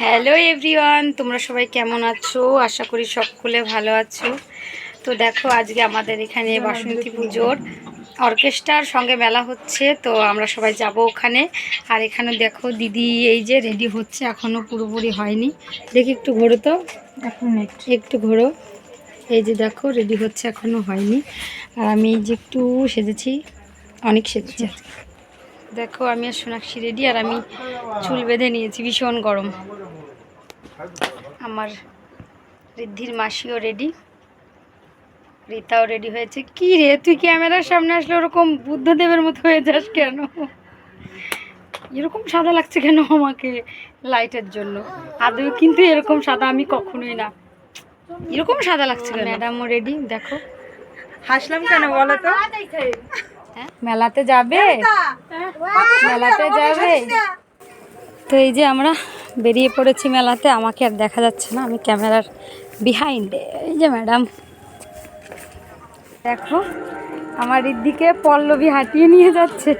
Hello everyone তোমরা সবাই কেমন আছো? আশা করি সকলে ভালো আছো। তো দেখো আজকে আমাদের এখানে বাসন্তী পুজোর অর্কেস্ট্রার সঙ্গে মেলা হচ্ছে। তো আমরা সবাই যাব ওখানে। আর এখানে দেখো দিদি এই যে রেডি হচ্ছে। এখনও পুরোপুরি হয়নি। দেখি একটু ঘোরো তো। একটু ঘোরো। এই যে দেখো রেডি হচ্ছে এখনও হয়নি। আর আমি এই যে একটু সেজেছি। অনেক সেজেছি দেখো আমি আর সোনাক্ষী রেডি আর আমি চুল বেঁধে নিয়েছি ভীষণ গরম। আমার ঋদ্ধির মাসিও রেডি রীতাও রেডি হয়েছে। কি রে তুই ক্যামেরার সামনে আসলে ওরকম বুদ্ধদেবের মতো হয়ে যাস কেন? এরকম সাদা লাগছে কেন আমাকে লাইটের জন্য? আদৌ কিন্তু এরকম সাদা আমি কখনোই না। এরকম সাদা লাগছে কেন? ম্যাডামও রেডি দেখো। হাসলাম কেন বলো তো? হ্যাঁ? মেলাতে যাবে? মেলাতে যাবে? তো এই যে আমরা বেরিয়ে পড়েছি মেলাতে, আমাকে আর দেখা যাচ্ছে না, আমি ক্যামেরার বিহাইন্ডে এই যে ম্যাডাম, দেখো, আমার রিদ্ধিকে পল্লবী হাঁটিয়ে নিয়ে যাচ্ছে।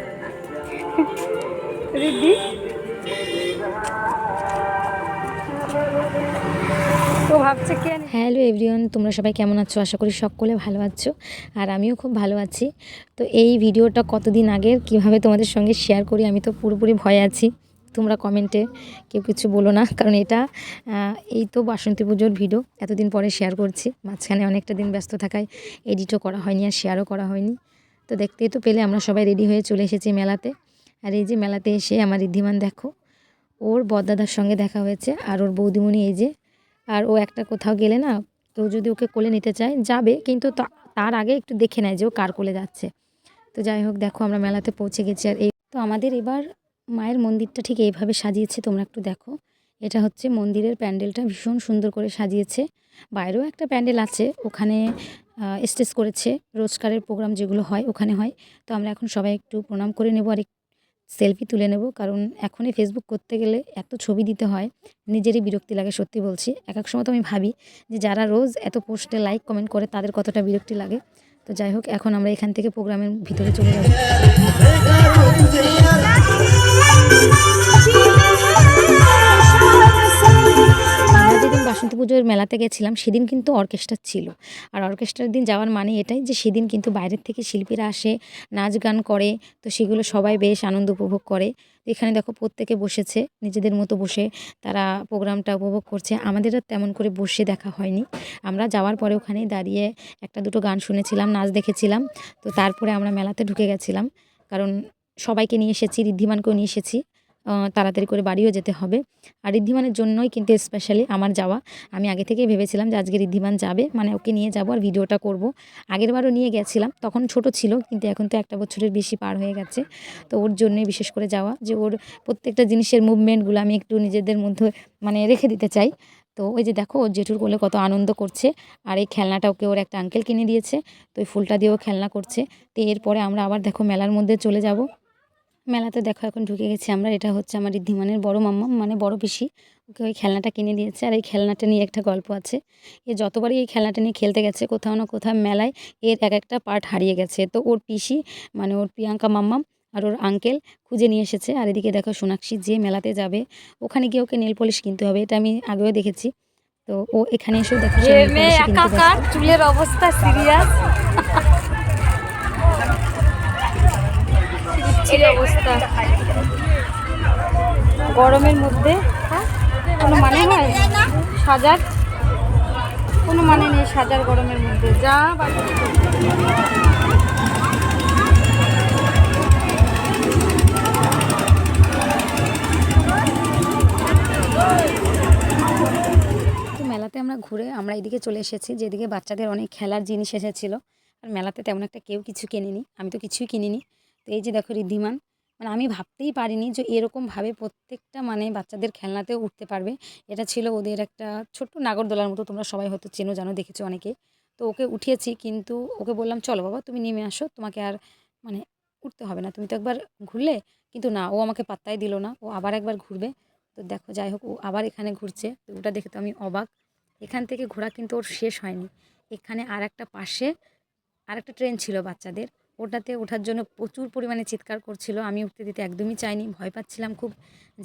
কে হ্যালো এভরিওয়ান, তোমরা সবাই কেমন আছো? আশা করি সকলে ভালো আছো, আর আমিও খুব ভালো আছি। তো এই ভিডিওটা কতদিন আগের, কীভাবে তোমাদের সঙ্গে শেয়ার করি, আমি তো পুরোপুরি ভয় আছি। তোমরা কমেন্টে কেউ কিছু বলো না, কারণ এটা এই তো বাসন্তী পুজোর ভিডিও এতদিন পরে শেয়ার করছি, মাঝখানে অনেকটা দিন ব্যস্ত থাকায় এডিটও করা হয়নি আর শেয়ারও করা হয়নি। তো দেখতেই তো পেলে আমরা সবাই রেডি হয়ে চলে এসেছি মেলাতে, আর এই যে মেলাতে এসে আমার ঋদ্ধিমান দেখো, ওর বদদাদার সঙ্গে দেখা হয়েছে, আর ওর বৌদিমণি এই যে, আর ও একটা কোথাও গেলে না কেউ যদি ওকে কোলে নিতে চায়, যাবে, কিন্তু তার আগে একটু দেখে নেয় যে ও কার কোলে যাচ্ছে। তো যাই হোক, দেখো আমরা মেলাতে পৌঁছে গেছি, আর এই তো আমাদের এবার মায়ের মন্দিরটা ঠিক এইভাবে সাজিয়েছে, তোমরা একটু দেখো। এটা হচ্ছে মন্দিরের প্যান্ডেলটা ভীষণ সুন্দর করে সাজিয়েছে। বাইরেও একটা প্যান্ডেল আছে, ওখানে স্টেজ করেছে, রোজকারের প্রোগ্রাম যেগুলো হয়, ওখানে হয়। তো আমরা এখন সবাই একটু প্রণাম করে নেব আর সেলফি তুলে নেব, কারণ এখনই ফেসবুক করতে গেলে এত ছবি দিতে হয়, নিজেরই বিরক্তি লাগে, সত্যি বলছি। এক এক সময় তো আমি ভাবি যে যারা রোজ এত পোস্টে লাইক কমেন্ট করে, তাদের কতটা বিরক্তি লাগে। তো যাই হোক এখন আমরা এখান থেকে প্রোগ্রামের ভিতরে চলে যাব মেলাতে গেছিলাম, সেদিন কিন্তু অর্কেস্ট্রা ছিল। আর অর্কেস্ট্রার দিন যাওয়ার মানে এটাই যে, সেদিন কিন্তু বাইরের থেকে শিল্পীরা আসে, নাচ গান করে, তো সেগুলো সবাই বেশ আনন্দ উপভোগ করে। এখানে দেখো প্রত্যেকে বসেছে, নিজেদের মতো বসে তারা প্রোগ্রামটা উপভোগ করছে। আমাদেরও তেমন করে বসে দেখা হয়নি। আমরা যাওয়ার পরে ওখানে দাঁড়িয়ে একটা দুটো গান শুনেছিলাম, নাচ দেখেছিলাম। তো তারপরে আমরা মেলাতে ঢুকে গেছিলাম। কারণ সবাইকে নিয়ে এসেছি, ঋদ্ধিমানকেও নিয়ে এসেছি। তাড়াতাড়ি করে বাড়িও যেতে হবে। আর ঋদ্ধিমানের জন্যই কিন্তু স্পেশালি আমার যাওয়া। আমি আগে থেকেই ভেবেছিলাম যে আজকে ঋদ্ধিমান যাবে মানে ওকে নিয়ে যাব আর ভিডিওটা করব। আগের বারও নিয়ে গেছিলাম, তখন ছোট ছিল, কিন্তু এখন তো একটা বছরের বেশি পার হয়ে গেছে। তো ওর জন্যই বিশেষ করে যাওয়া, যে ওর প্রত্যেকটা জিনিসের মুভমেন্টগুলো আমি একটু নিজেদের মধ্যে মানে রেখে দিতে চাই। তো ওই যে দেখো, ওর জেঠুর কোলে কত আনন্দ করছে, আর এই খেলনাটা ওকে ওর একটা আঙ্কেল কিনে দিয়েছে। তো ওই ফুলটা দিয়েও খেলনা করছে। তো এরপরে আমরা আবার দেখো মেলার মধ্যে চলে যাব। মেলাতে দেখো এখন ঢুকে গেছি আমরা। এটা হচ্ছে আমার ঋদ্ধিমানের বড় মাম্মা মানে বড় পিসি। ওকে ওই খেলনাটা কিনে দিয়েছে আর এই খেলনাটা নিয়ে একটা গল্প আছে। এ যতবারই এই খেলনাটা নিয়ে খেলতে গেছে কোথাও না কোথাও মেলায় এর এক একটা পার্ট হারিয়ে গেছে। তো ওর পিসি মানে ওর প্রিয়াঙ্কা মাম্মাম আর ওর আঙ্কেল খুঁজে নিয়ে এসেছে। আর এদিকে দেখো সোনাক্ষী যে মেলাতে যাবে ওখানে গিয়ে ওকে নেল পলিশ কিনতে হবে এটা আমি আগেও দেখেছি। তো ও এখানে এসেও দেখো চুলের অবস্থা সিরিয়াস ছিল অবস্থা। গরমের মধ্যে কোনো মানে হয় সাজার? কোনো মানে নেই সাজার গরমের মধ্যে। যা মেলাতে আমরা ঘুরে আমরা এদিকে চলে এসেছি, যেদিকে বাচ্চাদের অনেক খেলার জিনিস এসেছিল। আর মেলাতে তেমন একটা কেউ কিছু কেনেনি, আমি তো কিছুই কিনিনি। তো এই যে দেখো ঋদ্ধিমান মানে আমি ভাবতেই পারিনি যে এরকমভাবে প্রত্যেকটা মানে বাচ্চাদের খেলনাতেও উঠতে পারবে। এটা ছিল ওদের একটা ছোট্ট নাগরদোলার মতো, তোমরা সবাই হয়তো চেনো, জানো, দেখেছ অনেকে। তো ওকে উঠিয়েছি, কিন্তু ওকে বললাম, চলো বাবা, তুমি নেমে আসো, তোমাকে আর মানে উঠতে হবে না। তুমি তো একবার ঘুরলে? কিন্তু না, ও আমাকে পাত্তাই দিল না, ও আবার একবার ঘুরবে। তো দেখো, যাই হোক, ও আবার এখানে ঘুরছে। তো ওটা দেখে তো আমি অবাক। এখান থেকে ঘোরা কিন্তু ওর শেষ হয়নি। এখানে আর একটা পাশে আর একটা ট্রেন ছিল বাচ্চাদের। ওটাতে ওঠার জন্য প্রচুর পরিমাণে চিৎকার করছিল। আমি উঠতে দিতে একদমই চাইনি। ভয় পাচ্ছিলাম খুব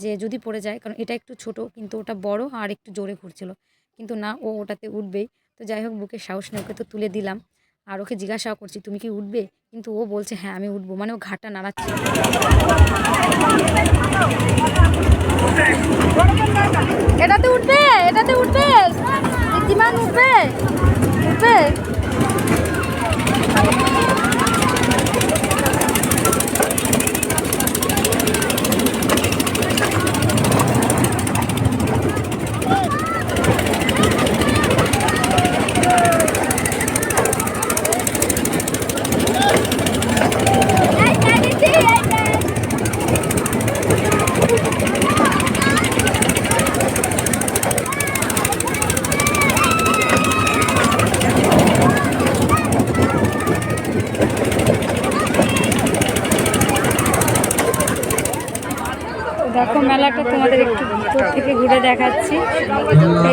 যে যদি পড়ে যায়, কারণ এটা একটু ছোট, কিন্তু ওটা বড় আর একটু জোরে ঘুরছিল। কিন্তু না, ও ওটাতে উঠবেই। তো যাই হোক, বুকে সাহস নিয়ে ওকে তো তুলে দিলাম। আর ওকে জিজ্ঞাসাও করছি, তুমি কি উঠবে? কিন্তু ও বলছে হ্যাঁ আমি উঠবো। মানে ও ঘাটটা নাড়াচ্ছে। এটাতে উঠবে এটাতে উঠবে। উঠবে উঠবে দেখো মেলাটা তোমাদের একটু ভিতর থেকে ঘুরে দেখাচ্ছি।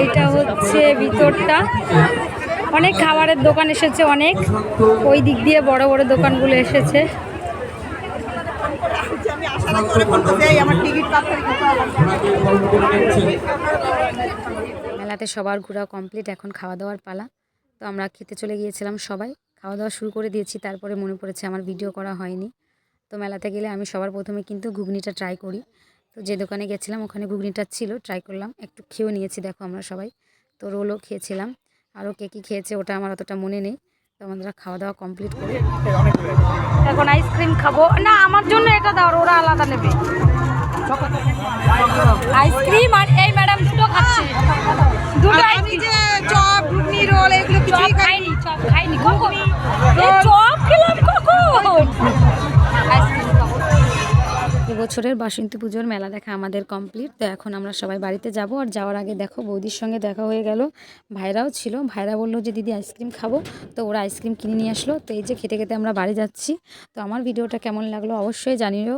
এইটা হচ্ছে ভিতরটা। অনেক খাবারের দোকান এসেছে, অনেক। ওই দিক দিয়ে বড় বড় দোকানগুলো এসেছে। মেলাতে সবার ঘোরা কমপ্লিট, এখন খাওয়া দাওয়ার পালা। তো আমরা খেতে চলে গিয়েছিলাম সবাই। খাওয়া দাওয়া শুরু করে দিয়েছি, তারপরে মনে পড়েছে আমার ভিডিও করা হয়নি। তো মেলাতে গেলে আমি সবার প্রথমে কিন্তু ঘুগনিটা ট্রাই করি। তো যে দোকানে গেছিলাম ওখানে ঘুগনিটা ছিল ট্রাই করলাম। একটু খেয়েও নিয়েছি দেখো আমরা সবাই। তো রোলও খেয়েছিলাম। আরও কে কী খেয়েছে ওটা আমার অতটা মনে নেই। তো আমরা খাওয়া দাওয়া কমপ্লিট করি। এখন আইসক্রিম খাব। না আমার জন্য এটা দাও ওরা আলাদা নেবে। আইসক্রিম আর এই ম্যাডাম দুটো খাচ্ছে। দুটো আমি যে চপ ঘুগনি রোল এগুলো কিছুই খাই খাইনি চপ খাইনি। কখন? এই চপ খেলাম কখন? এবছরের বাসন্তী পুজোর মেলা দেখা আমাদের কমপ্লিট তো এখন আমরা সবাই বাড়িতে যাব আর যাওয়ার আগে দেখো, বৌদির সঙ্গে দেখা হয়ে গেল। ভাইরাও ছিল, ভাইরা বলল যে, দিদি আইসক্রিম খাব। তো ওরা আইসক্রিম কিনে নিয়ে আসলো। তো এই যে খেতে খেতে আমরা বাড়ি যাচ্ছি। তো আমার ভিডিওটা কেমন লাগল অবশ্যই জানিও।